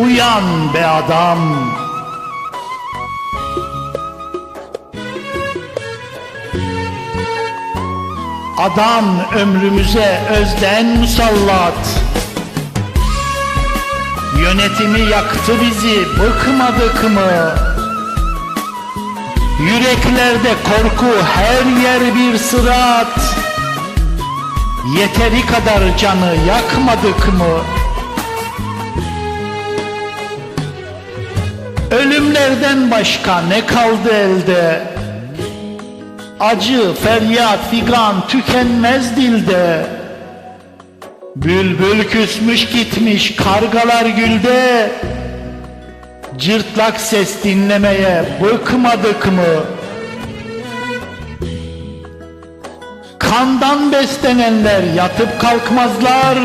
Uyan be adam Adam ömrümüze özden musallat Yönetimi yaktı bizi bıkmadık mı? Yüreklerde korku her yer bir sırat Yeteri kadar canı yakmadık mı? Ölümlerden başka ne kaldı elde? Acı, feryat, figan tükenmez dilde Bülbül küsmüş gitmiş kargalar gülde Cırtlak ses dinlemeye bıkmadık mı? Kandan beslenenler yatıp kalkmazlar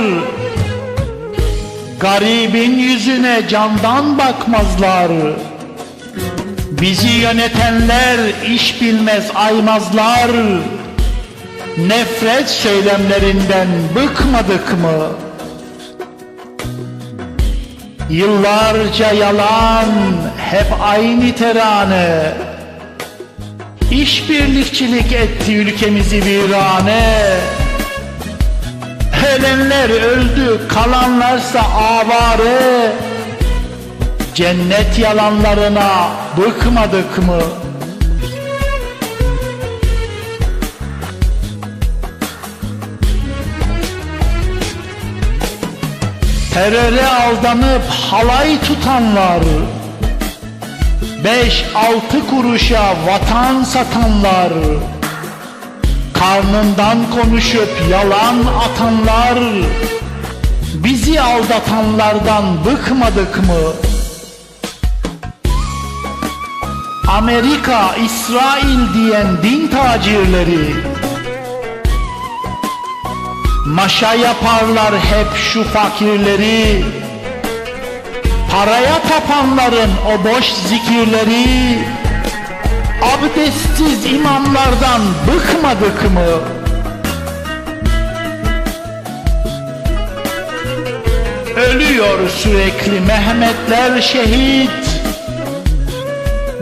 Garibin yüzüne candan bakmazlar. Bizi yönetenler iş bilmez aymazlar. Nefret söylemlerinden bıkmadık mı? Yıllarca yalan hep aynı terane. İşbirlikçilik etti ülkemizi virane Ölenler öldü kalanlarsa avare Cennet yalanlarına bıkmadık mı? Teröre aldanıp halay tutanlar Beş altı kuruşa vatan satanlar Karnından konuşup yalan atanlar Bizi aldatanlardan bıkmadık mı? Amerika, İsrail diyen din tacirleri. Maşa yaparlar hep şu fakirleri. Paraya tapanların o boş zikirleri Abdestsiz imamlardan bıkmadık mı? Ölüyor sürekli Mehmetler şehit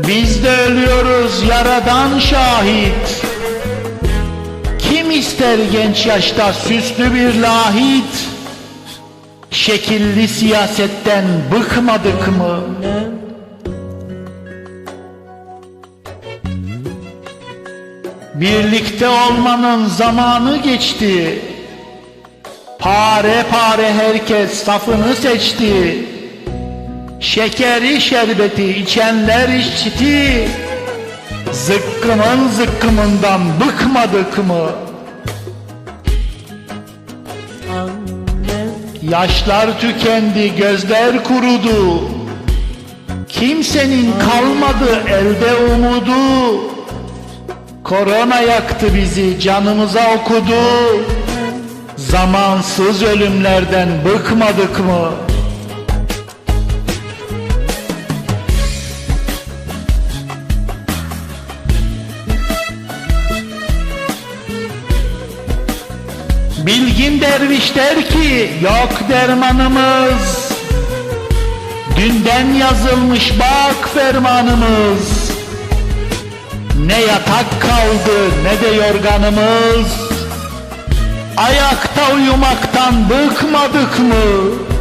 Biz de ölüyoruz yaradan şahit Kim ister genç yaşta süslü bir lahit Şekilli siyasetten bıkmadık mı? Birlikte olmanın zamanı geçti. Pare pare herkes safını seçti. Şekeri şerbeti içenler içti Zıkkımın zıkkımından bıkmadık mı? Yaşlar tükendi, gözler kurudu. Kimsenin kalmadı elde umudu Korona yaktı bizi, canımıza okudu. Zamansız ölümlerden bıkmadık mı? Bilgin derviş der ki yok dermanımız. Dünden yazılmış bak fermanımız Ne yatak kaldı ne de yorganımız Ayakta uyumaktan bıkmadık mı?